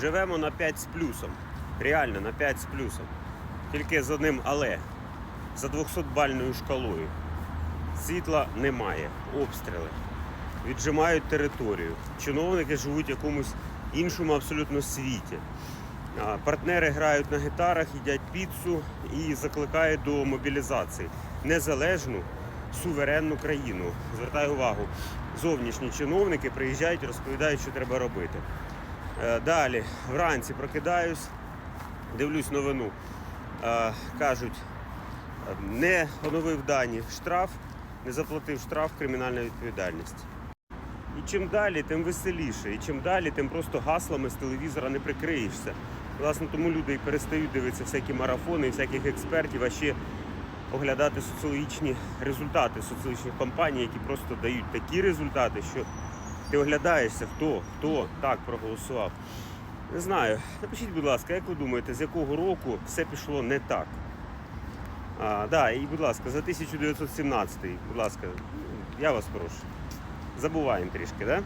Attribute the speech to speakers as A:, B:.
A: Живемо на 5 з плюсом. Реально на 5 з плюсом. Тільки з одним але. За 200-бальною шкалою. Світла немає, обстріли. Віджимають територію. Чиновники живуть в якомусь іншому абсолютно світі. Партнери грають на гітарах, їдять піцу і закликають до мобілізації. Незалежну, суверенну країну. Звертаю увагу, зовнішні чиновники приїжджають розповідають, що треба робити. Е, Далі, вранці прокидаюсь, дивлюсь новину. Е, Кажуть, не оновив дані штраф, не заплатив штраф, кримінальна відповідальність. І чим далі, тим веселіше. І чим далі, тим просто гаслами з телевізора не прикриєшся. Власне, тому люди і перестають дивитися всякі марафони, всяких експертів, а ще оглядати соціологічні результати соціологічних компаній, які просто дають такі результати, що ти оглядаєшся, хто, хто так проголосував. Не знаю. Напишіть, будь ласка, як ви думаєте, з якого року все пішло не так? А, да, і, будь ласка, за 1917, будь ласка, я вас прошу. Забуваємо трішки, так? Да?